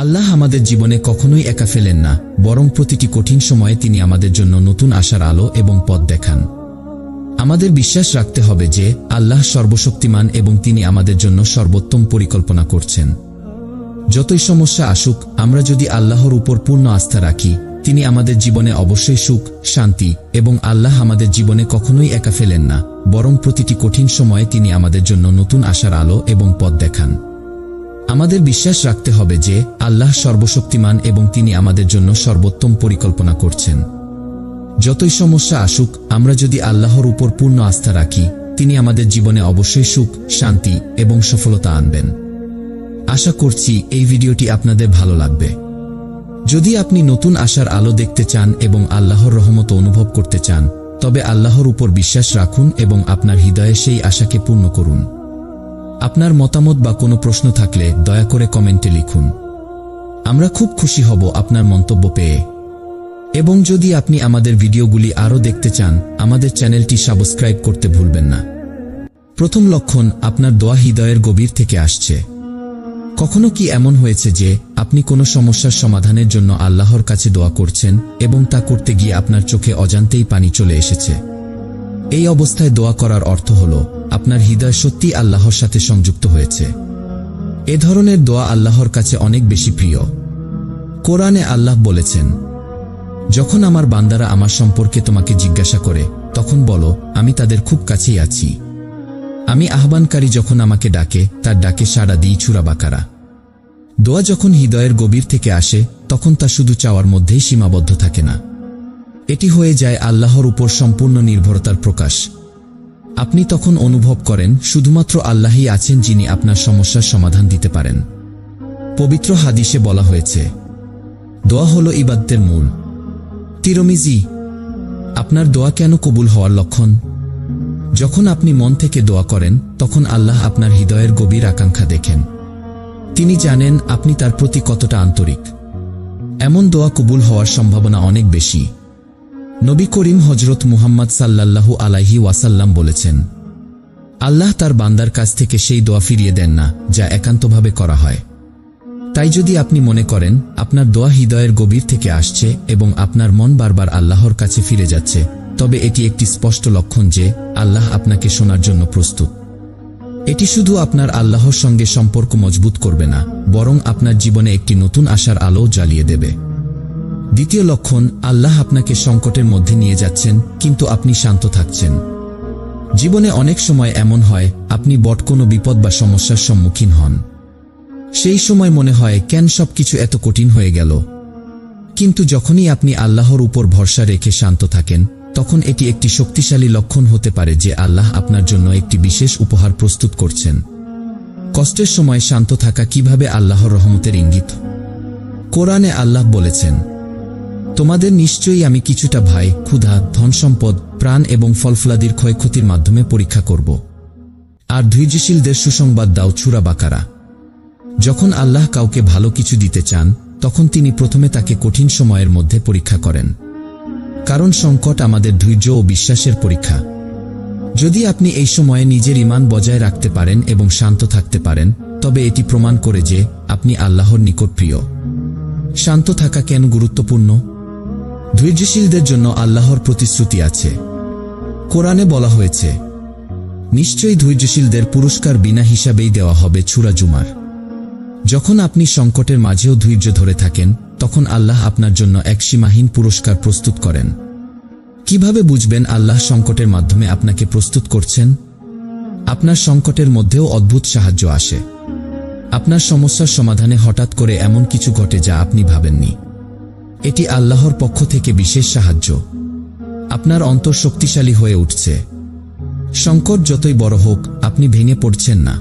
আল্লাহ আমাদের জীবনে কখনোই একা ফেলেন না, বরং প্রতিটি কঠিন সময়ে তিনি আমাদের জন্য নতুন আশার আলো এবং পথ দেখান। আমাদের বিশ্বাস রাখতে হবে যে, আল্লাহ সর্বশক্তিমান এবং তিনি আমাদের জন্য সর্বোত্তম পরিকল্পনা করছেন। যতই সমস্যা আসুক, আমরা যদি আল্লাহর উপর পূর্ণ আস্থা রাখি, তিনি আমাদের জীবনে অবশ্যই সুখ, শান্তি এবং আল্লাহ আমাদের জীবনে কখনোই একা ফেলেন না, বরং প্রতিটি কঠিন সময়ে তিনি আমাদের জন্য নতুন আশার আলো এবং পথ দেখান। আমাদের বিশ্বাস রাখতে হবে যে আল্লাহ সর্বশক্তিমান এবং তিনি আমাদের জন্য সর্বোত্তম পরিকল্পনা করছেন। যতই সমস্যা আসুক, আমরা যদি আল্লাহর উপর পূর্ণ আস্থা রাখি, তিনি আমাদের জীবনে অবশ্যই সুখ, শান্তি এবং সফলতা আনবেন। আশা করছি এই ভিডিওটি আপনাদের ভালো লাগবে। যদি আপনি নতুন আশার আলো দেখতে চান এবং আল্লাহর রহমত অনুভব করতে চান, তবে আল্লাহর উপর বিশ্বাস রাখুন এবং আপনার হৃদয়ে সেই আশাকে পূর্ণ করুন। আপনার মতামত বা কোনো প্রশ্ন থাকলে দয়া করে কমেন্টে লিখুন। আমরা খুব খুশি হব আপনার মন্তব্য পেয়ে। এবং যদি আপনি আমাদের ভিডিওগুলি আরও দেখতে চান, আমাদের চ্যানেলটি সাবস্ক্রাইব করতে ভুলবেন না। প্রথম লক্ষণ আপনার দোয়া হৃদয়ের গভীর থেকে আসছে। কখনো কি এমন হয়েছে যে আপনি কোনো সমস্যার সমাধানের জন্য আল্লাহর কাছে দোয়া করছেন এবং তা করতে গিয়ে আপনার চোখে অজান্তেই পানি চলে এসেছে? এই অবস্থায় দোয়া করার অর্থ হল, আপনার হৃদয় সত্যি আল্লাহর সাথে সংযুক্ত হয়েছে। এ ধরনের দোয়া আল্লাহর কাছে অনেক বেশি প্রিয়। কোরআনে আল্লাহ বলেছেন, যখন আমার বান্দারা আমার সম্পর্কে তোমাকে জিজ্ঞাসা করে, তখন বলো, আমি তাদের খুব কাছেই আছি। আমি আহ্বানকারী যখন আমাকে ডাকে, তার ডাকে সাড়া দিই ছুরাবাকারা দোয়া যখন হৃদয়ের গভীর থেকে আসে, তখন তা শুধু চাওয়ার মধ্যেই সীমাবদ্ধ থাকে না। এটি হয়ে যায় আল্লাহর উপর সম্পূর্ণ নির্ভরতার প্রকাশ। আপনি তখন অনুভব করেন, শুধুমাত্র আল্লাহই আছেন যিনি আপনার সমস্যার সমাধান দিতে পারেন। পবিত্র হাদিসে বলা হয়েছে, দোয়া হল ইবাদ্দের মূল। তিরমিজি, আপনার দোয়া কেন কবুল হওয়ার লক্ষণ? যখন আপনি মন থেকে দোয়া করেন, তখন আল্লাহ আপনার হৃদয়ের গভীর আকাঙ্ক্ষা দেখেন। তিনি জানেন, আপনি তার প্রতি কতটা আন্তরিক। এমন দোয়া কবুল হওয়ার সম্ভাবনা অনেক বেশি। নবী করিম হজরত মুহাম্মদ সাল্লাল্লাহু আলাইহি ওয়াসাল্লাম বলেছেন, আল্লাহ তার বান্দার কাছ থেকে সেই দোয়া ফিরিয়ে দেন না, যা একান্তভাবে করা হয়। তাই যদি আপনি মনে করেন, আপনার দোয়া হৃদয়ের গভীর থেকে আসছে এবং আপনার মন বারবার আল্লাহর কাছে ফিরে যাচ্ছে, তবে এটি একটি স্পষ্ট লক্ষণ যে আল্লাহ আপনাকে শোনার জন্য প্রস্তুত। এটি শুধু আপনার আল্লাহর সঙ্গে সম্পর্ক মজবুত করবে না, বরং আপনার জীবনে একটি নতুন আশার আলো জ্বালিয়ে দেবে। দ্বিতীয় লক্ষণ, আল্লাহ আপনাকে সংকটের মধ্যে নিয়ে যাচ্ছেন, কিন্তু আপনি শান্ত থাকছেন। জীবনে অনেক সময় এমন হয়, আপনি বট কোনো বিপদ বা সমস্যার সম্মুখীন হন। সেই সময় মনে হয়, কেন সবকিছু এত কঠিন হয়ে গেল? কিন্তু যখনই আপনি আল্লাহর উপর ভরসা রেখে শান্ত থাকেন, তখন এটি একটি শক্তিশালী লক্ষণ হতে পারে যে আল্লাহ আপনার জন্য একটি বিশেষ উপহার প্রস্তুত করছেন। কষ্টের সময় শান্ত থাকা কীভাবে আল্লাহর রহমতের ইঙ্গিত? কোরআনে আল্লাহ বলেছেন তোমাদের নিশ্চয়ই আমি কিছুটা ভাই, ক্ষুধা, ধনসম্পদ, প্রাণ এবং ফলফলাদির ক্ষয়ক্ষতির মাধ্যমে পরীক্ষা করব। আর ধৈর্যশীলদের সুসংবাদ দাও ছুরা বাকারা। যখন আল্লাহ কাউকে ভালো কিছু দিতে চান, তখন তিনি প্রথমে তাকে কঠিন সময়ের মধ্যে পরীক্ষা করেন। কারণ সংকট আমাদের ধৈর্য ও বিশ্বাসের পরীক্ষা। যদি আপনি এই সময়ে নিজের ইমান বজায় রাখতে পারেন এবং শান্ত থাকতে পারেন, তবে এটি প্রমাণ করে যে আপনি আল্লাহর নিকট প্রিয়। শান্ত থাকা কেন গুরুত্বপূর্ণ? ধৈর্যশীলদের জন্য আল্লাহর প্রতিশ্রুতি আছে। কোরআনে বলা হয়েছে, নিশ্চয়ই ধৈর্যশীলদের পুরস্কার বিনা হিসাবেই দেওয়া হবে ছুরা জুমার। যখন আপনি সংকটের মাঝেও ধৈর্য ধরে থাকেন, তখন আল্লাহ আপনার জন্য এক সীমাহীন পুরস্কার প্রস্তুত করেন। কীভাবে বুঝবেন আল্লাহ সংকটের মাধ্যমে আপনাকে প্রস্তুত করছেন? আপনার সংকটের মধ্যেও অদ্ভুত সাহায্য আসে। আপনার সমস্যার সমাধানে হঠাৎ করে এমন কিছু ঘটে যা আপনি ভাবেননি। এটি আল্লাহর পক্ষ থেকে বিশেষ সাহায্য। আপনার অন্তর শক্তিশালী হয়ে উঠছে। সংকট যতই বড় হোক, আপনি ভেঙে পড়ছেন না।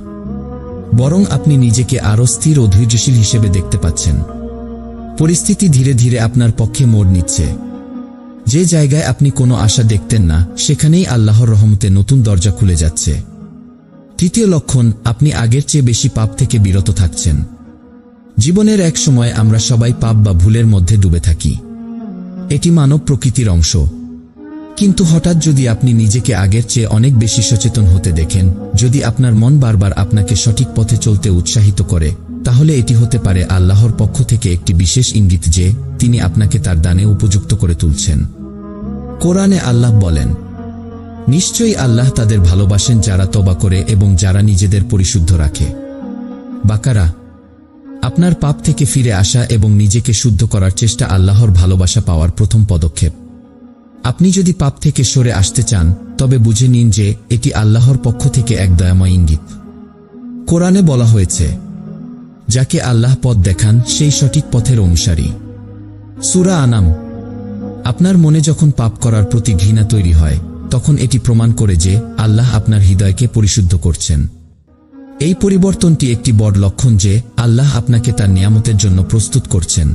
বরং আপনি নিজেকে আরও স্থির ও ধৈর্যশীল হিসেবে দেখতে পাচ্ছেন। পরিস্থিতি ধীরে ধীরে আপনার পক্ষে মোড় নিচ্ছে। যে জায়গায় আপনি কোনো আশা দেখতেন না, সেখানেই আল্লাহর রহমতে নতুন দরজা খুলে যাচ্ছে। তৃতীয় লক্ষণ, আপনি আগের চেয়ে বেশি পাপ থেকে বিরত থাকছেন। জীবনের এক সময় আমরা সবাই পাপ বা ভুলের মধ্যে ডুবে থাকি। এটি মানব প্রকৃতির অংশ। কিন্তু হঠাৎ যদি আপনি নিজেকে আগের চেয়ে অনেক বেশি সচেতন হতে দেখেন, যদি আপনার মন বারবার আপনাকে সঠিক পথে চলতে উৎসাহিত করে, তাহলে এটি হতে পারে আল্লাহর পক্ষ থেকে একটি বিশেষ ইঙ্গিত যে, তিনি আপনাকে তার দানে উপযুক্ত করে তুলছেন। কোরআনে আল্লাহ বলেন, নিশ্চয়ই আল্লাহ তাদের ভালোবাসেন যারা তবা করে এবং যারা নিজেদের পরিশুদ্ধ রাখে। বাকারা আপনার পাপ থেকে ফিরে আসা এবং নিজেকে শুদ্ধ করার চেষ্টা আল্লাহর ভালোবাসা পাওয়ার প্রথম পদক্ষেপ। আপনি যদি পাপ থেকে সরে আসতে চান, তবে বুঝে নিন যে এটি আল্লাহর পক্ষ থেকে এক দয়াময় ইঙ্গিত। কোরআনে বলা হয়েছে, যাকে আল্লাহ পথ দেখান, সেই সঠিক পথের অনুসারী। সুরা আনাম, আপনার মনে যখন পাপ করার প্রতি ঘৃণা তৈরি হয়, তখন এটি প্রমাণ করে যে আল্লাহ আপনার হৃদয়কে পরিশুদ্ধ করছেন। এই পরিবর্তনটি একটি বড় লক্ষণ যে আল্লাহ আপনাকে তার নিয়ামতের জন্য প্রস্তুত করছেন।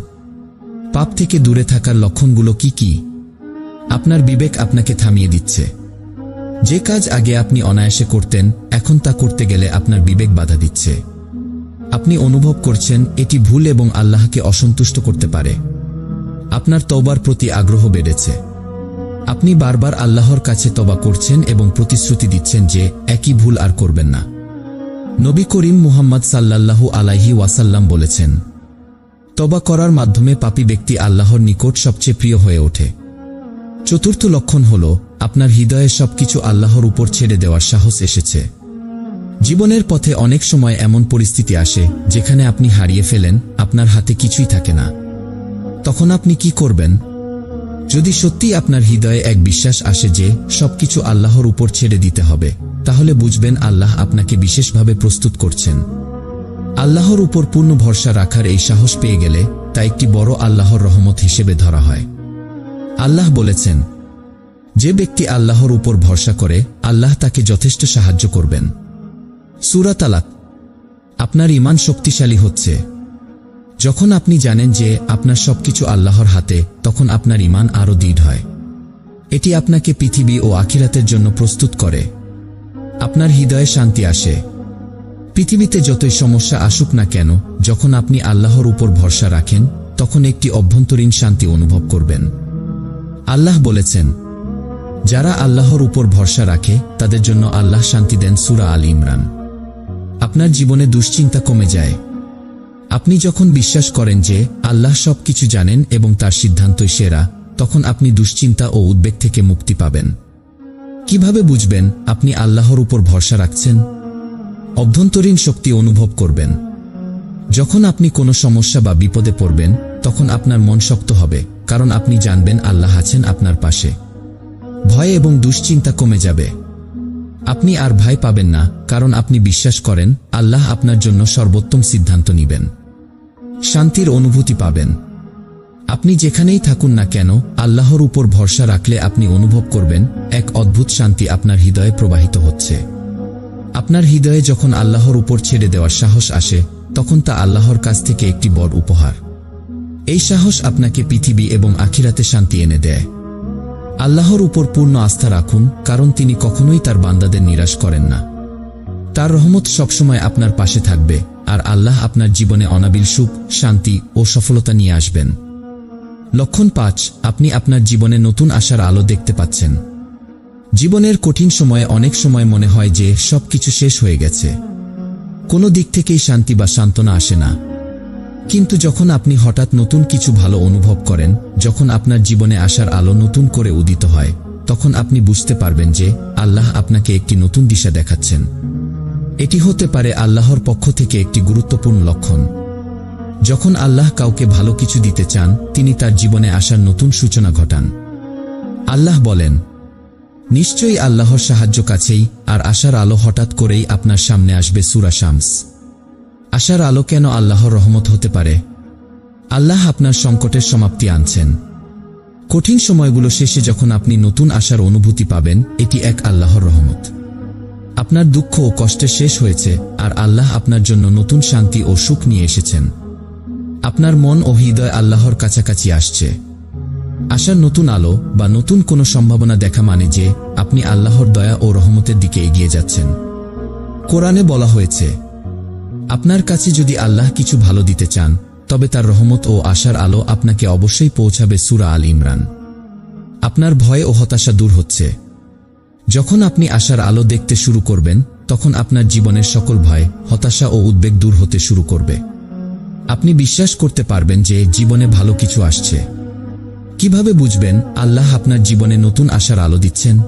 পাপ থেকে দূরে থাকার লক্ষণগুলো কি কি? আপনার বিবেক আপনাকে থামিয়ে দিচ্ছে। যে কাজ আগে আপনি অনায়াসে করতেন, এখন তা করতে গেলে আপনার বিবেক বাধা দিচ্ছে। আপনি অনুভব করছেন এটি ভুল এবং আল্লাহকে অসন্তুষ্ট করতে পারে। আপনার তওবার প্রতি আগ্রহ বেড়েছে। আপনি বারবার আল্লাহর কাছে তবা করছেন এবং প্রতিশ্রুতি দিচ্ছেন যে একই ভুল আর করবেন না। নবী করিম মুহাম্মদ সাল্লাল্লাহু আলাইহি ওয়াসাল্লাম বলেছেন তবা করার মাধ্যমে পাপী ব্যক্তি আল্লাহর নিকট সবচেয়ে প্রিয় হয়ে ওঠে। চতুর্থ লক্ষণ হল, আপনার হৃদয়ে সবকিছু আল্লাহর উপর ছেড়ে দেওয়ার সাহস এসেছে। জীবনের পথে অনেক সময় এমন পরিস্থিতি আসে, যেখানে আপনি হারিয়ে ফেলেন, আপনার হাতে কিছুই থাকে না। তখন আপনি কি করবেন? যদি সত্যি আপনার হৃদয়ে এক বিশ্বাস আসে যে সবকিছু আল্লাহর উপর ছেড়ে দিতে হবে, তাহলে বুঝবেন আল্লাহ আপনাকে বিশেষভাবে প্রস্তুত করছেন। আল্লাহর উপর পূর্ণ ভরসা রাখার এই সাহস পেয়ে গেলে তা একটি বড় আল্লাহর রহমত হিসেবে ধরা হয়। আল্লাহ বলেছেন, যে ব্যক্তি আল্লাহর উপর ভরসা করে, আল্লাহ তাকে যথেষ্ট সাহায্য করবেন। সুরা তালাক। আপনার ইমান শক্তিশালী হচ্ছে। যখন আপনি জানেন যে আপনার সবকিছু আল্লাহর হাতে, তখন আপনার ইমান আরও দৃঢ় হয়। এটি আপনাকে পৃথিবী ও আখিরাতের জন্য প্রস্তুত করে। আপনার হৃদয়ে শান্তি আসে। পৃথিবীতে যতই সমস্যা আসুক না কেন, যখন আপনি আল্লাহর উপর ভরসা রাখেন, তখন একটি অভ্যন্তরীণ শান্তি অনুভব করবেন। আল্লাহ বলেছেন, যারা আল্লাহর উপর ভরসা রাখে, তাদের জন্য আল্লাহ শান্তি দেন সুরা আল ইমরান। আপনার জীবনে দুশ্চিন্তা কমে যায় আপনি যখন বিশ্বাস করেন যে আল্লাহ সব কিছু জানেন এবং তার সিদ্ধান্তই সেরা, তখন আপনি দুশ্চিন্তা ও উদ্বেগ থেকে মুক্তি পাবেন। কীভাবে বুঝবেন আপনি আল্লাহর উপর ভরসা রাখছেন? অভ্যন্তরীণ শক্তি অনুভব করবেন। যখন আপনি কোনো সমস্যা বা বিপদে পড়বেন, তখন আপনার মন শক্ত হবে, কারণ আপনি জানবেন আল্লাহ আছেন আপনার পাশে। ভয় এবং দুশ্চিন্তা কমে যাবে। আপনি আর ভয় পাবেন না, কারণ আপনি বিশ্বাস করেন আল্লাহ আপনার জন্য সর্বোত্তম সিদ্ধান্ত নিবেন। শান্তির অনুভূতি পাবেন। আপনি যেখানেই থাকুন না কেন, আল্লাহর উপর ভরসা রাখলে আপনি অনুভব করবেন, এক অদ্ভুত শান্তি আপনার হৃদয়ে প্রবাহিত হচ্ছে। আপনার হৃদয়ে যখন আল্লাহর উপর ছেড়ে দেওয়ার সাহস আসে, তখন তা আল্লাহর কাছ থেকে একটি বড় উপহার। এই সাহস আপনাকে পৃথিবী এবং আখিরাতে শান্তি এনে দেয়। আল্লাহর উপর পূর্ণ আস্থা রাখুন, কারণ তিনি কখনোই তার বান্দাদের নিরাশ করেন না। তার রহমত সবসময় আপনার পাশে থাকবে। আর আল্লাহ আপনার জীবনে অনাবিল সুখ, শান্তি ও সফলতা নিয়ে আসবেন। লক্ষণ পাঁচ, আপনি আপনার জীবনে নতুন আশার আলো দেখতে পাচ্ছেন। জীবনের কঠিন সময়ে অনেক সময় মনে হয় যে সবকিছু শেষ হয়ে গেছে। কোনো দিক থেকেই শান্তি বা সান্ত্বনা আসে না। কিন্তু যখন আপনি হঠাৎ নতুন কিছু ভালো অনুভব করেন, যখন আপনার জীবনে আসার আলো নতুন করে উদিত হয়, তখন আপনি বুঝতে পারবেন যে আল্লাহ আপনাকে একটি নতুন দিশা দেখাচ্ছেন। এটি হতে পারে আল্লাহর পক্ষ থেকে একটি গুরুত্বপূর্ণ লক্ষণ। যখন আল্লাহ কাউকে ভালো কিছু দিতে চান, তিনি তার জীবনে আসার নতুন সূচনা ঘটান। আল্লাহ বলেন, নিশ্চয়ই আল্লাহর সাহায্য কাছেই আর আশার আলো হঠাৎ করেই আপনার সামনে আসবে সুরা শামস। আশার আলো কেন আল্লাহর রহমত হতে পারে? আল্লাহ আপনার সংকটের সমাপ্তি আনছেন। কঠিন সময়গুলো শেষে যখন আপনি নতুন আশার অনুভূতি পাবেন, এটি এক আল্লাহর রহমত। আপনার দুঃখ ও কষ্টে শেষ হয়েছে, আর আল্লাহ আপনার জন্য নতুন শান্তি ও সুখ নিয়ে এসেছেন। আপনার মন ও হৃদয় আল্লাহর কাছাকাছি আসছে। আশার নতুন আলো বা নতুন কোনো সম্ভাবনা দেখা মানে যে, আপনি আল্লাহর দয়া ও রহমতের দিকে এগিয়ে যাচ্ছেন। কোরআনে বলা হয়েছে, আপনার কাছে যদি আল্লাহ কিছু ভালো দিতে চান, তবে তার রহমত ও আশার আলো আপনাকে অবশ্যই পৌঁছাবে সুরা আল ইমরান। আপনার ভয় ও হতাশা দূর হচ্ছে। যখন আপনি আশার আলো দেখতে শুরু করবেন, তখন আপনার জীবনের সকল ভয়, হতাশা ও উদ্বেগ দূর হতে শুরু করবে। আপনি বিশ্বাস করতে পারবেন যে জীবনে ভালো কিছু আসছে। কীভাবে বুঝবেন আল্লাহ আপনার জীবনে নতুন আশার আলো দিচ্ছেন?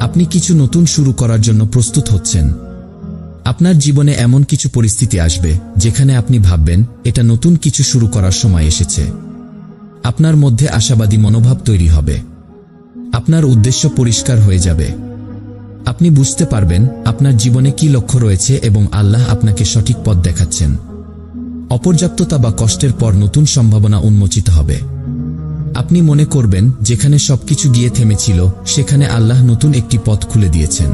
আপনি কিছু নতুন শুরু করার জন্য প্রস্তুত হচ্ছেন। আপনার জীবনে এমন কিছু পরিস্থিতি আসবে, যেখানে আপনি ভাববেন, এটা নতুন কিছু শুরু করার সময় এসেছে। আপনার মধ্যে আশাবাদী মনোভাব তৈরি হবে। আপনার উদ্দেশ্য পরিষ্কার হয়ে যাবে। আপনি বুঝতে পারবেন আপনার জীবনে কি লক্ষ্য রয়েছে এবং আল্লাহ আপনাকে সঠিক পথ দেখাচ্ছেন। অপর্যাপ্ততা বা কষ্টের পর নতুন সম্ভাবনা উন্মোচিত হবে। আপনি মনে করবেন, যেখানে সবকিছু গিয়ে থেমেছিল, সেখানে আল্লাহ নতুন একটি পথ খুলে দিয়েছেন।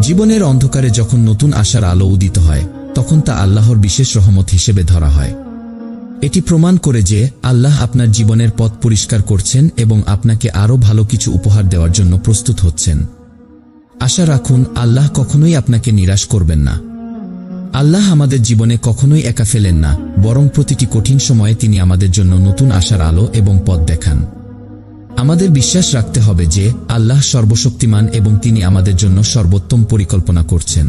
জীবনের অন্ধকারে যখন নতুন আশার আলো উদিত হয়, তখন তা আল্লাহর বিশেষ রহমত হিসেবে ধরা হয়। এটি প্রমাণ করে যে আল্লাহ আপনার জীবনের পথ পরিষ্কার করছেন এবং আপনাকে আরও ভালো কিছু উপহার দেওয়ার জন্য প্রস্তুত হচ্ছেন। আশা রাখুন, আল্লাহ কখনোই আপনাকে নিরাশ করবেন না। আল্লাহ আমাদের জীবনে কখনোই একা ফেলেন না, বরং প্রতিটি কঠিন সময়ে তিনি আমাদের জন্য নতুন আশার আলো এবং পথ দেখান। আমাদের বিশ্বাস রাখতে হবে যে আল্লাহ সর্বশক্তিমান এবং তিনি আমাদের জন্য সর্বোত্তম পরিকল্পনা করছেন।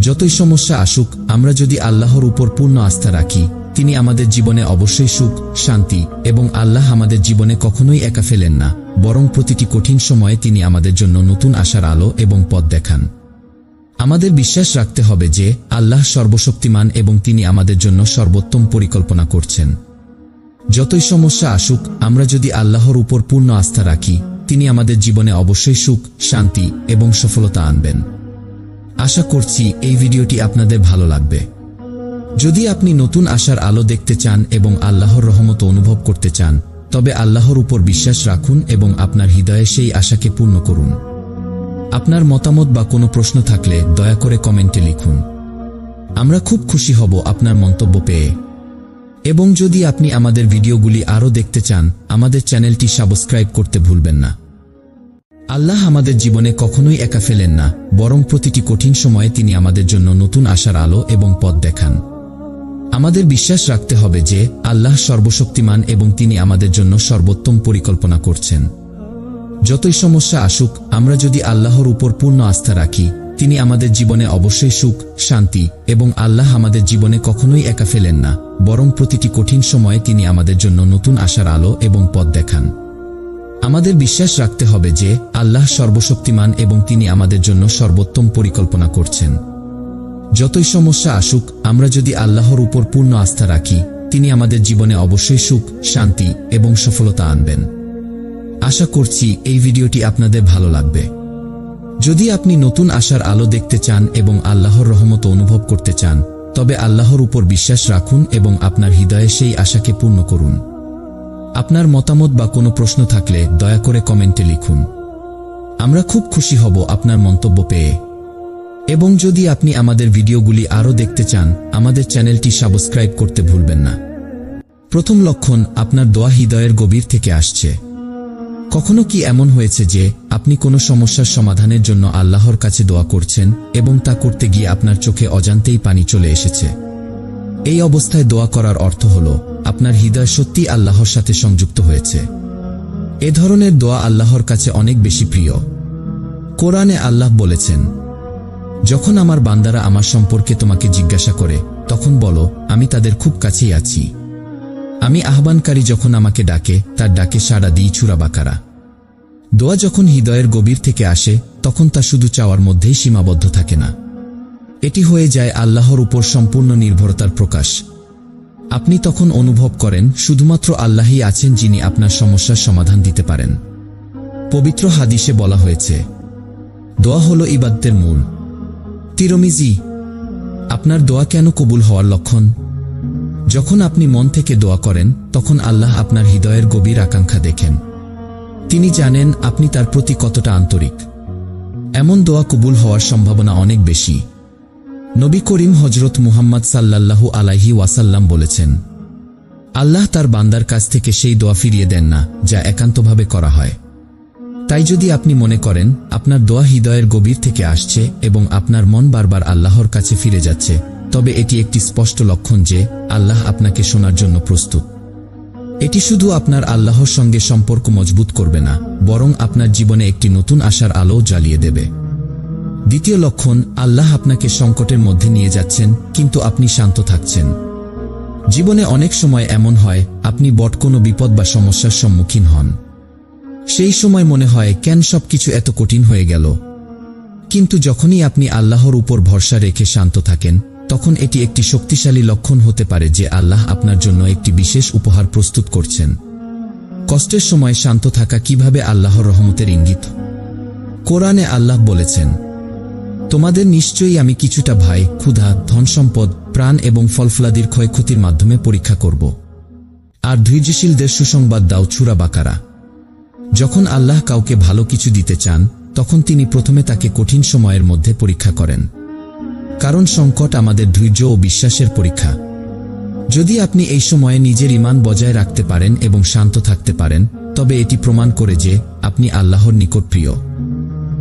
যতই সমস্যা আসুক, আমরা যদি আল্লাহর উপর পূর্ণ আস্থা রাখি তিনি আমাদের জীবনে অবশ্যই সুখ, শান্তি এবং আল্লাহ আমাদের জীবনে কখনোই একা ফেলেন না, বরং প্রতিটি কঠিন সময়ে তিনি আমাদের জন্য নতুন আশার আলো এবং পথ দেখান। আমাদের বিশ্বাস রাখতে হবে যে, আল্লাহ সর্বশক্তিমান এবং তিনি আমাদের জন্য সর্বোত্তম পরিকল্পনা করছেন। যতই সমস্যা আসুক, আমরা যদি আল্লাহর উপর পূর্ণ আস্থা রাখি, তিনি আমাদের জীবনে অবশ্যই সুখ, শান্তি এবং সফলতা আনবেন। আশা করছি এই ভিডিওটি আপনাদের ভালো লাগবে। যদি আপনি নতুন আশার আলো দেখতে চান এবং আল্লাহর রহমত অনুভব করতে চান, তবে আল্লাহর উপর বিশ্বাস রাখুন এবং আপনার হৃদয়ে সেই আশাকে পূর্ণ করুন। আপনার মতামত বা কোনো প্রশ্ন থাকলে দয়া করে কমেন্টে লিখুন। আমরা খুব খুশি হব আপনার মন্তব্য পেয়ে। এবং যদি আপনি আমাদের ভিডিওগুলি আরও দেখতে চান, আমাদের চ্যানেলটি সাবস্ক্রাইব করতে ভুলবেন না। আল্লাহ আমাদের জীবনে কখনোই একা ফেলেন না, বরং প্রতিটি কঠিন সময়ে তিনি আমাদের জন্য নতুন আশার আলো এবং পথ দেখান। আমাদের বিশ্বাস রাখতে হবে যে আল্লাহ সর্বশক্তিমান এবং তিনি আমাদের জন্য সর্বোত্তম পরিকল্পনা করছেন। যতই সমস্যা আসুক, আমরা যদি আল্লাহর উপর পূর্ণ আস্থা রাখি, তিনি আমাদের জীবনে অবশ্যই সুখ, শান্তি এবং আল্লাহ আমাদের জীবনে কখনোই একা ফেলেন না, বরং প্রতিটি কঠিন সময়ে তিনি আমাদের জন্য নতুন আশার আলো এবং পথ দেখান। আমাদের বিশ্বাস রাখতে হবে যে আল্লাহ সর্বশক্তিমান এবং তিনি আমাদের জন্য সর্বোত্তম পরিকল্পনা করছেন। যতই সমস্যা আসুক, আমরা যদি আল্লাহর উপর পূর্ণ আস্থা রাখি, তিনি আমাদের জীবনে অবশ্যই সুখ, শান্তি এবং সফলতা আনবেন। আশা করছি এই ভিডিওটি আপনাদের ভালো লাগবে। যদি আপনি নতুন আশার আলো দেখতে চান এবং আল্লাহর রহমত অনুভব করতে চান, তবে আল্লাহর উপর বিশ্বাস রাখুন এবং আপনার হৃদয়ে সেই আশাকে পূর্ণ করুন। আপনার মতামত বা কোনো প্রশ্ন থাকলে দয়া করে কমেন্টে লিখুন। আমরা খুব খুশি হব আপনার মন্তব্য পেয়ে। এবং যদি আপনি আমাদের ভিডিওগুলি আরও দেখতে চান, আমাদের চ্যানেলটি সাবস্ক্রাইব করতে ভুলবেন না। প্রথম লক্ষণ আপনার দোয়া হৃদয়ের গভীর থেকে আসছে। কখনো কি এমন হয়েছে যে আপনি কোনো সমস্যার সমাধানের জন্য আল্লাহর কাছে দোয়া করছেন এবং তা করতে গিয়ে আপনার চোখে অজান্তেই পানি চলে এসেছে? এই অবস্থায় দোয়া করার অর্থ হল, আপনার হৃদয় সত্যি আল্লাহর সাথে সংযুক্ত হয়েছে। এ ধরনের দোয়া আল্লাহর কাছে অনেক বেশি প্রিয়। কোরআনে আল্লাহ বলেছেন যখন আমার বান্দারা আমার সম্পর্কে তোমাকে জিজ্ঞাসা করে, তখন বলো, আমি তাদের খুব কাছেই আছি। আমি আহ্বানকারী যখন আমাকে ডাকে, তার ডাকে সাড়া দিই চূড়াবাকারা দোয়া যখন হৃদয়ের গভীর থেকে আসে, তখন তা শুধু চাওয়ার মধ্যেই সীমাবদ্ধ থাকে না। এটি হয়ে যায় আল্লাহর উপর সম্পূর্ণ নির্ভরতার প্রকাশ। আপনি তখন অনুভব করেন, শুধুমাত্র আল্লাহই আছেন যিনি আপনার সমস্যার সমাধান দিতে পারেন। পবিত্র হাদিসে বলা হয়েছে, দোয়া হল ইবাদ্দের মূল। তিরমিজি আপনার দোয়া কেন কবুল হওয়ার লক্ষণ? যখন আপনি মন থেকে দোয়া করেন, তখন আল্লাহ আপনার হৃদয়ের গভীর আকাঙ্ক্ষা দেখেন। তিনি জানেন আপনি তার প্রতি কতটা আন্তরিক। এমন দোয়া কবুল হওয়ার সম্ভাবনা অনেক বেশি। নবী করিম হজরত মুহাম্মদ সাল্লাল্লাহু আলাইহি ওয়াসাল্লাম বলেছেন, আল্লাহ তার বান্দার কাছ থেকে সেই দোয়া ফিরিয়ে দেন না, যা একান্তভাবে করা হয়। তাই যদি আপনি মনে করেন, আপনার দোয়া হৃদয়ের গভীর থেকে আসছে এবং আপনার মন বারবার আল্লাহর কাছে ফিরে যাচ্ছে, তবে এটি একটি স্পষ্ট লক্ষণ যে আল্লাহ আপনাকে শোনার জন্য প্রস্তুত। এটি শুধু আপনার আল্লাহর সঙ্গে সম্পর্ক মজবুত করবে না, বরং আপনার জীবনে একটি নতুন আশার আলো জ্বালিয়ে দেবে। দ্বিতীয় লক্ষণ, আল্লাহ আপনাকে সংকটের মধ্যে নিয়ে যাচ্ছেন, কিন্তু আপনি শান্ত থাকছেন। জীবনে অনেক সময় এমন হয়, আপনি বট কোনো বিপদ বা সমস্যার সম্মুখীন হন। সেই সময় মনে হয়, কেন সবকিছু এত কঠিন হয়ে গেল? কিন্তু যখনই আপনি আল্লাহর উপর ভরসা রেখে শান্ত থাকেন, তখন এটি একটি শক্তিশালী লক্ষণ হতে পারে যে আল্লাহ আপনার জন্য একটি বিশেষ উপহার প্রস্তুত করছেন। কষ্টের সময় শান্ত থাকা কীভাবে আল্লাহর রহমতের ইঙ্গিত? কোরআনে আল্লাহ বলেছেন, তোমাদের নিশ্চয়ই আমি কিছুটা ভাই, ক্ষুধা, ধনসম্পদ, প্রাণ এবং ফলফলাদির ক্ষয়ক্ষতির মাধ্যমে পরীক্ষা করব। আর ধৈর্যশীলদের সুসংবাদ দাও ছুরা বাকারা। যখন আল্লাহ কাউকে ভালো কিছু দিতে চান, তখন তিনি প্রথমে তাকে কঠিন সময়ের মধ্যে পরীক্ষা করেন। কারণ সংকট আমাদের ধৈর্য ও বিশ্বাসের পরীক্ষা। যদি আপনি এই সময়ে নিজের ইমান বজায় রাখতে পারেন এবং শান্ত থাকতে পারেন, তবে এটি প্রমাণ করে যে আপনি আল্লাহর নিকট প্রিয়।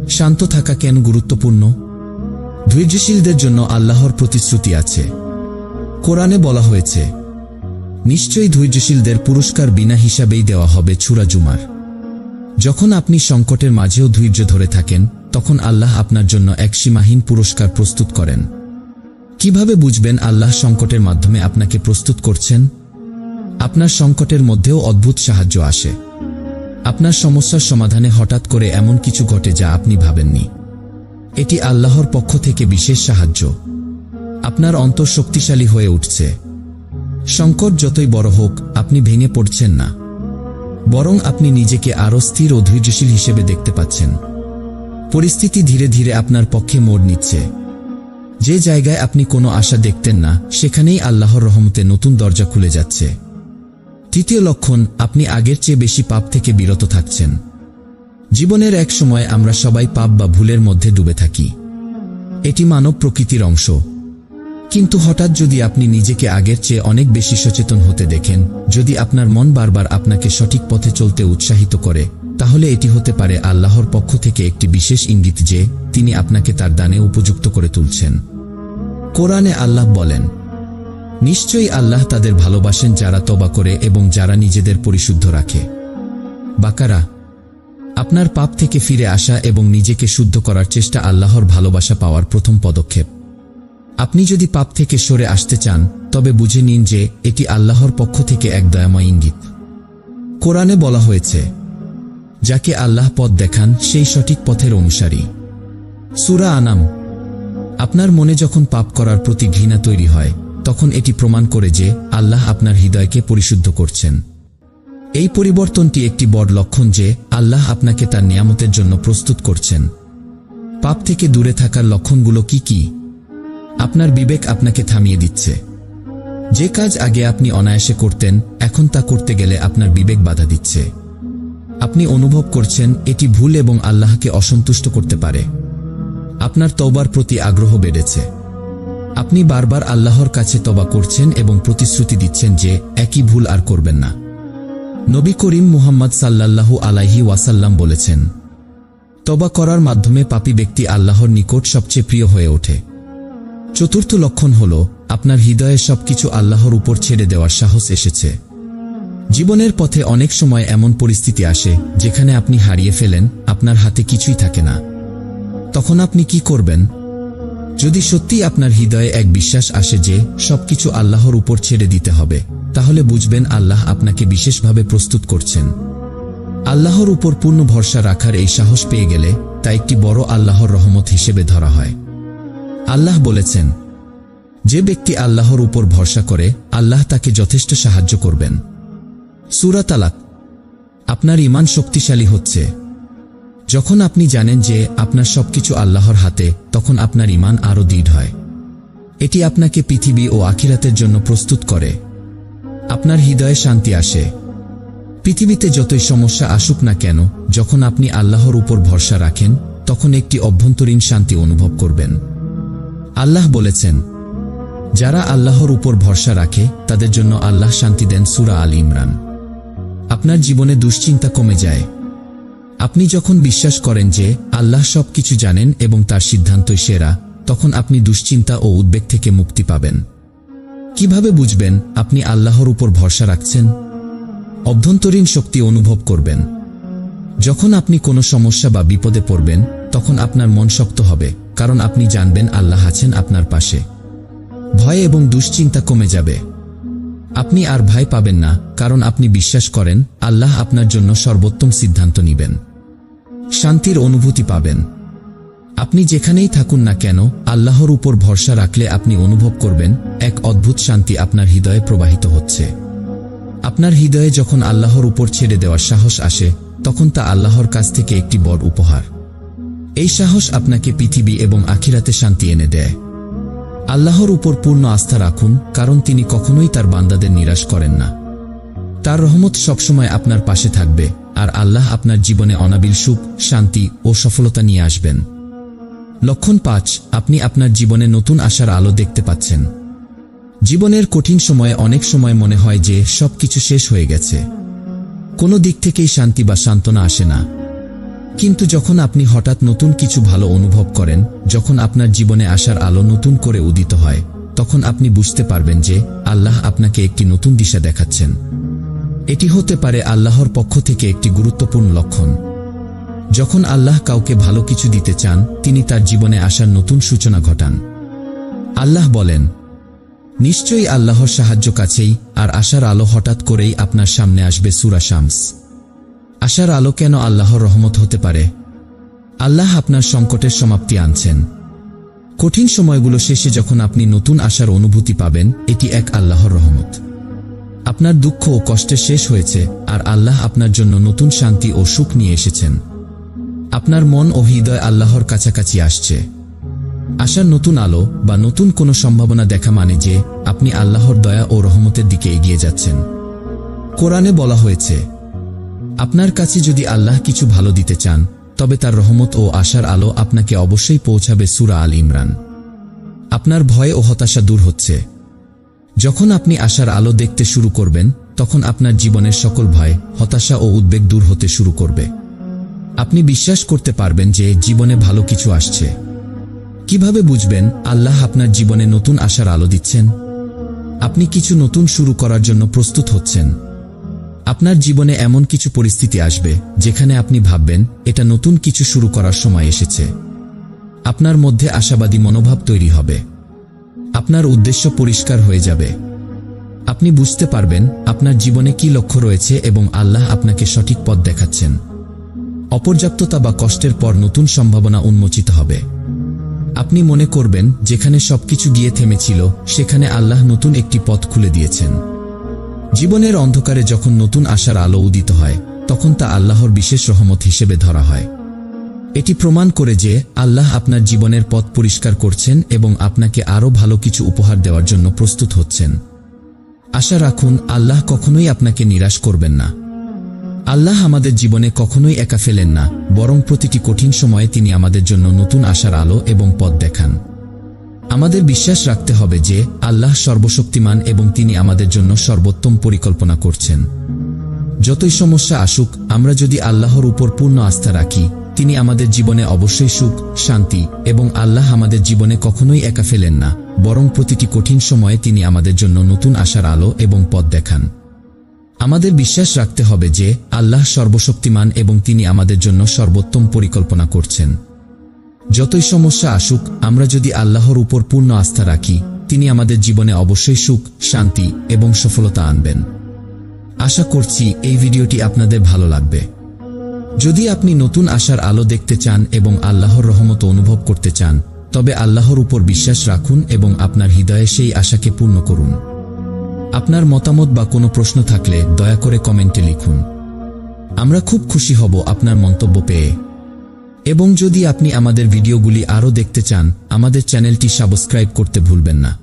শান্ত থাকা কেন গুরুত্বপূর্ণ? ধৈর্যশীলদের জন্য আল্লাহর প্রতিশ্রুতি আছে। কোরআনে বলা হয়েছে, নিশ্চয়ই ধৈর্যশীলদের পুরস্কার বিনা হিসাবেই দেওয়া হবে ছুরা জুমার। যখন আপনি সংকটের মাঝেও ধৈর্য ধরে থাকেন, তখন আল্লাহ আপনার জন্য এক সীমাহীন পুরস্কার প্রস্তুত করেন। কীভাবে বুঝবেন আল্লাহ সংকটের মাধ্যমে আপনাকে প্রস্তুত করছেন? আপনার সংকটের মধ্যেও অদ্ভুত সাহায্য আসে। আপনার সমস্যার সমাধানে হঠাৎ করে এমন কিছু ঘটে যা আপনি ভাবেননি। এটি আল্লাহর পক্ষ থেকে বিশেষ সাহায্য। আপনার অন্তর শক্তিশালী হয়ে উঠছে। সংকট যতই বড় হোক, আপনি ভেঙে পড়ছেন না। বরং আপনি নিজেকে আরও স্থির ও ধৈর্যশীল হিসেবে দেখতে পাচ্ছেন। পরিস্থিতি ধীরে ধীরে আপনার পক্ষে মোড় নিচ্ছে। যে জায়গায় আপনি কোনো আশা দেখতেন না, সেখানেই আল্লাহর রহমতে নতুন দরজা খুলে যাচ্ছে। তৃতীয় লক্ষণ, আপনি আগের চেয়ে বেশি পাপ থেকে বিরত থাকছেন। জীবনের এক সময় আমরা সবাই পাপ বা ভুলের মধ্যে ডুবে থাকি। এটি মানব প্রকৃতির অংশ। কিন্তু হঠাৎ যদি আপনি নিজেকে আগের চেয়ে অনেক বেশি সচেতন হতে দেখেন, যদি আপনার মন বারবার আপনাকে সঠিক পথে চলতে উৎসাহিত করে, তাহলে এটি হতে পারে আল্লাহর পক্ষ থেকে একটি বিশেষ ইঙ্গিত যে, তিনি আপনাকে তার দানে উপযুক্ত করে তুলছেন। কোরআনে আল্লাহ বলেন, নিশ্চয়ই আল্লাহ তাদের ভালোবাসেন যারা তবা করে এবং যারা নিজেদের পরিশুদ্ধ রাখে। বাকারা, আপনার পাপ থেকে ফিরে আসা এবং নিজেকে শুদ্ধ করার চেষ্টা আল্লাহর ভালোবাসা পাওয়ার প্রথম পদক্ষেপ। আপনি যদি পাপ থেকে সরে আসতে চান, তবে বুঝে নিন যে এটি আল্লাহর পক্ষ থেকে এক দয়াময় ইঙ্গিত। কোরআনে বলা হয়েছে, যাকে আল্লাহ পথ দেখান, সেই সঠিক পথের অনুসারী। সুরা আনাম, আপনার মনে যখন পাপ করার প্রতি ঘৃণা তৈরি হয়, তখন এটি প্রমাণ করে যে আল্লাহ আপনার হৃদয়কে পরিশুদ্ধ করছেন। এই পরিবর্তনটি একটি বড় লক্ষণ যে আল্লাহ আপনাকে তার নিয়ামতের জন্য প্রস্তুত করছেন। পাপ থেকে দূরে থাকার লক্ষণগুলো কি কি? আপনার বিবেক আপনাকে থামিয়ে দিচ্ছে। যে কাজ আগে আপনি অনায়াসে করতেন, এখন তা করতে গেলে আপনার বিবেক বাধা দিচ্ছে। আপনি অনুভব করছেন এটি ভুল এবং আল্লাহকে অসন্তুষ্ট করতে পারে। আপনার তওবার প্রতি আগ্রহ বেড়েছে। আপনি বারবার আল্লাহর কাছে তবা করছেন এবং প্রতিশ্রুতি দিচ্ছেন যে একই ভুল আর করবেন না। নবী করিম মুহাম্মদ সাল্লাল্লাহু আলাইহি ওয়াসাল্লাম বলেছেন তবা করার মাধ্যমে পাপী ব্যক্তি আল্লাহর নিকট সবচেয়ে প্রিয় হয়ে ওঠে। চতুর্থ লক্ষণ হল, আপনার হৃদয়ে সবকিছু আল্লাহর উপর ছেড়ে দেওয়ার সাহস এসেছে। জীবনের পথে অনেক সময় এমন পরিস্থিতি আসে, যেখানে আপনি হারিয়ে ফেলেন, আপনার হাতে কিছুই থাকে না। তখন আপনি কি করবেন? যদি সত্যি আপনার হৃদয়ে এক বিশ্বাস আসে যে, সবকিছু আল্লাহর উপর ছেড়ে দিতে হবে, তাহলে বুঝবেন আল্লাহ আপনাকে বিশেষভাবে প্রস্তুত করছেন। আল্লাহর উপর পূর্ণ ভরসা রাখার এই সাহস পেয়ে গেলে, তা একটি বড় আল্লাহর রহমত হিসেবে ধরা হয়। আল্লাহ বলেছেন, যে ব্যক্তি আল্লাহর উপর ভরসা করে, আল্লাহ তাকে যথেষ্ট সাহায্য করবেন। সুরা তালাক, আপনার ইমান শক্তিশালী হচ্ছে। যখন আপনি জানেন যে আপনার সবকিছু আল্লাহর হাতে, তখন আপনার ইমান আরও দৃঢ় হয়। এটি আপনাকে পৃথিবী ও আখিরাতের জন্য প্রস্তুত করে। আপনার হৃদয়ে শান্তি আসে। পৃথিবীতে যতই সমস্যা আসুক না কেন, যখন আপনি আল্লাহর উপর ভরসা রাখেন, তখন একটি অভ্যন্তরীণ শান্তি অনুভব করবেন। আল্লাহ বলেছেন, যারা আল্লাহর উপর ভরসা রাখে, তাদের জন্য আল্লাহ শান্তি দেন সুরা আল ইমরান। আপনার জীবনে দুশ্চিন্তা কমে যায়। আপনি যখন বিশ্বাস করেন যে আল্লাহ সব কিছু জানেন এবং তার সিদ্ধান্তই সেরা, তখন আপনি দুশ্চিন্তা ও উদ্বেগ থেকে মুক্তি পাবেন। কীভাবে বুঝবেন আপনি আল্লাহর উপর ভরসা রাখছেন? অভ্যন্তরীণ শক্তি অনুভব করবেন। যখন আপনি কোনো সমস্যা বা বিপদে পড়বেন, তখন আপনার মন শক্ত হবে। কারণ আপনি জানবেন আল্লাহ আছেন আপনার পাশে। ভয় এবং দুশ্চিন্তা কমে যাবে। আপনি আর ভয় পাবেন না, কারণ আপনি বিশ্বাস করেন আল্লাহ আপনার জন্য সর্বোত্তম সিদ্ধান্ত নিবেন। শান্তির অনুভূতি পাবেন। আপনি যেখানেই থাকুন না কেন, আল্লাহর উপর ভরসা রাখলে আপনি অনুভব করবেন, এক অদ্ভুত শান্তি আপনার হৃদয়ে প্রবাহিত হচ্ছে। আপনার হৃদয়ে যখন আল্লাহর উপর ছেড়ে দেওয়ার সাহস আসে, তখন তা আল্লাহর কাছ থেকে একটি বড় উপহার। এই সাহস আপনাকে পৃথিবী এবং আখিরাতে শান্তি এনে দেয়। আল্লাহর উপর পূর্ণ আস্থা রাখুন, কারণ তিনি কখনোই তার বান্দাদের নিরাশ করেন না। তার রহমত সবসময় আপনার পাশে থাকবে, আর আল্লাহ আপনার জীবনে অনাবিল সুখ, শান্তি ও সফলতা নিয়ে আসবেন। লক্ষণ পাঁচ, আপনি আপনার জীবনে নতুন আশার আলো দেখতে পাচ্ছেন। জীবনের কঠিন সময়ে অনেক সময় মনে হয় যে সবকিছু শেষ হয়ে গেছে। কোনো দিক থেকেই শান্তি বা সান্ত্বনা আসে না। কিন্তু যখন আপনি হঠাৎ নতুন কিছু ভালো অনুভব করেন, যখন আপনার জীবনে আসার আলো নতুন করে উদিত হয়, তখন আপনি বুঝতে পারবেন যে আল্লাহ আপনাকে একটি নতুন দিশা দেখাচ্ছেন। এটি হতে পারে আল্লাহর পক্ষ থেকে একটি গুরুত্বপূর্ণ লক্ষণ। যখন আল্লাহ কাউকে ভালো কিছু দিতে চান, তিনি তার জীবনে আসার নতুন সূচনা ঘটান। আল্লাহ বলেন, নিশ্চয়ই আল্লাহর সাহায্য কাছেই আর আশার আলো হঠাৎ করেই আপনার সামনে আসবে সুরা শামস। আশার আলো কেন আল্লাহর রহমত হতে পারে? আল্লাহ আপনার সংকটের সমাপ্তি আনছেন। কঠিন সময়গুলো শেষে যখন আপনি নতুন আশার অনুভূতি পাবেন, এটি এক আল্লাহর রহমত। আপনার দুঃখ ও কষ্টে শেষ হয়েছে, আর আল্লাহ আপনার জন্য নতুন শান্তি ও সুখ নিয়ে এসেছেন। আপনার মন ও হৃদয় আল্লাহর কাছাকাছি আসছে। আশার নতুন আলো বা নতুন কোনো সম্ভাবনা দেখা মানে যে, আপনি আল্লাহর দয়া ও রহমতের দিকে এগিয়ে যাচ্ছেন। কোরআনে বলা হয়েছে আপনার কাছে যদি আল্লাহ কিছু ভালো দিতে চান, তবে তার রহমত ও আশার আলো আপনাকে অবশ্যই পৌঁছাবে সুরা আল ইমরান। আপনার ভয় ও হতাশা দূর হচ্ছে। যখন আপনি আশার আলো দেখতে শুরু করবেন, তখন আপনার জীবনের সকল ভয়, হতাশা ও উদ্বেগ দূর হতে শুরু করবে। আপনি বিশ্বাস করতে পারবেন যে জীবনে ভালো কিছু আসছে। কীভাবে বুঝবেন আল্লাহ আপনার জীবনে নতুন আশার আলো দিচ্ছেন? আপনি কিছু নতুন শুরু করার জন্য প্রস্তুত হচ্ছেন। আপনার জীবনে এমন কিছু পরিস্থিতি আসবে, যেখানে আপনি ভাববেন, এটা নতুন কিছু শুরু করার সময় এসেছে। আপনার মধ্যে আশাবাদী মনোভাব তৈরি হবে। আপনার উদ্দেশ্য পরিষ্কার হয়ে যাবে। আপনি বুঝতে পারবেন, আপনার জীবনে কি লক্ষ্য রয়েছে এবং আল্লাহ আপনাকে সঠিক পথ দেখাচ্ছেন। অপর্যাপ্ততা বা কষ্টের পর নতুন সম্ভাবনা উন্মোচিত হবে। আপনি মনে করবেন, যেখানে সবকিছু গিয়ে থেমেছিল, সেখানে আল্লাহ নতুন একটি পথ খুলে দিয়েছেন। জীবনের অন্ধকারে যখন নতুন আশার আলো উদিত হয়, তখন তা আল্লাহর বিশেষ রহমত হিসেবে ধরা হয়। এটি প্রমাণ করে যে আল্লাহ আপনার জীবনের পথ পরিষ্কার করছেন এবং আপনাকে আরও ভালো কিছু উপহার দেওয়ার জন্য প্রস্তুত হচ্ছেন। আশা রাখুন, আল্লাহ কখনোই আপনাকে নিরাশ করবেন না। আল্লাহ আমাদের জীবনে কখনোই একা ফেলেন না, বরং প্রতিটি কঠিন সময়ে তিনি আমাদের জন্য নতুন আশার আলো এবং পথ দেখান। আমাদের বিশ্বাস রাখতে হবে যে আল্লাহ সর্বশক্তিমান এবং তিনি আমাদের জন্য সর্বোত্তম পরিকল্পনা করছেন। যতই সমস্যা আসুক, আমরা যদি আল্লাহর উপর পূর্ণ আস্থা রাখি, তিনি আমাদের জীবনে অবশ্যই সুখ, শান্তি এবং আল্লাহ আমাদের জীবনে কখনোই একা ফেলেন না, বরং প্রতিটি কঠিন সময়ে তিনি আমাদের জন্য নতুন আশার আলো এবং পথ দেখান। আমাদের বিশ্বাস রাখতে হবে যে আল্লাহ সর্বশক্তিমান এবং তিনি আমাদের জন্য সর্বোত্তম পরিকল্পনা করছেন। যতই সমস্যা আসুক, আমরা যদি আল্লাহর উপর পূর্ণ আস্থা রাখি, তিনি আমাদের জীবনে অবশ্যই সুখ, শান্তি এবং সফলতা আনবেন। আশা করছি এই ভিডিওটি আপনাদের ভালো লাগবে। যদি আপনি নতুন আশার আলো দেখতে চান এবং আল্লাহর রহমত অনুভব করতে চান, তবে আল্লাহর উপর বিশ্বাস রাখুন এবং আপনার হৃদয়ে সেই আশাকে পূর্ণ করুন। আপনার মতামত বা কোনো প্রশ্ন থাকলে দয়া করে কমেন্টে লিখুন। আমরা খুব খুশি হব আপনার মন্তব্য পেয়ে। এবং যদি আপনি আমাদের ভিডিওগুলি আরও দেখতে চান আমাদের চ্যানেলটি সাবস্ক্রাইব করতে ভুলবেন না।